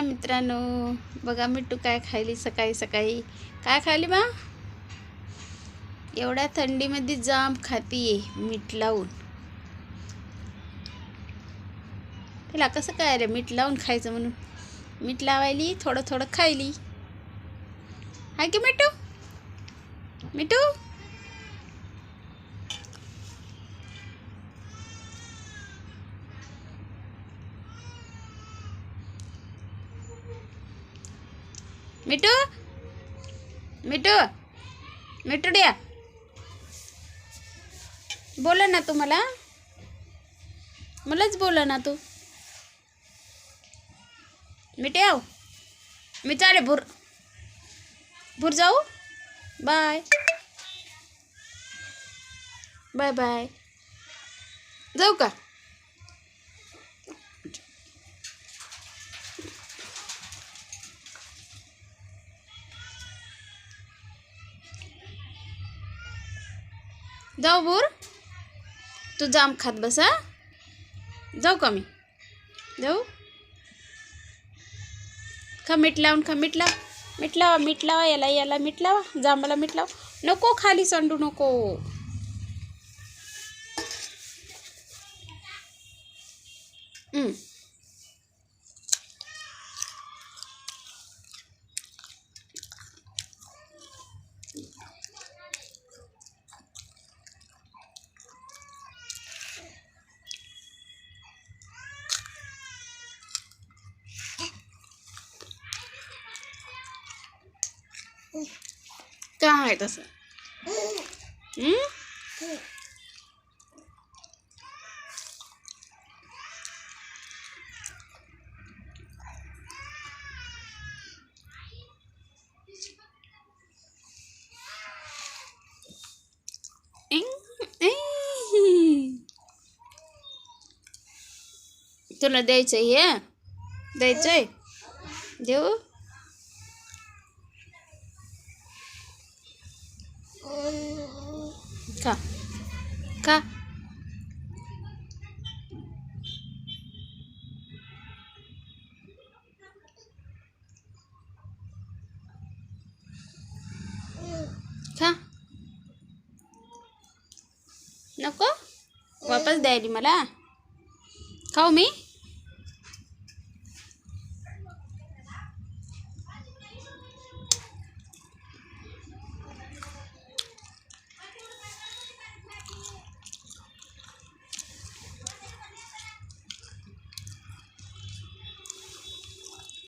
हाय मित्रांनो? बघा मिठू काय खायली सकाळी सकाळी. काय खायली बा? एवढ्या थंडीमध्ये जाम खातीये मीठ लावून. तिला कसं काय रे मीठ लावून खायचं म्हणून? मीठ लावायली थोडं थोडं खायली. हाय की मिठू? मिठू? मिठू? मिठू? मिठुड्या? बोला ना तू मला. मलाच बोला ना तू. मिठ्याव मी चाले भूर. भूर जाऊ? बाय. Bye bye. जाऊ का? जाऊ बोर. तू जाम खात बसा जाऊ का मी? जाऊ? खा मीठ लावून खा मीठ लाव. मीठ लावा मीठ लावा याला याला मीठ लावा. जांबाला मीठ लाव. नको खाली सांडू नको. हम्म. काय आहे तसं हम्म? इंग, इंग. तुला द्यायचं हे द्यायचंय देऊ का? का? का? नको? वापस द्यायली मला? खाऊ मी?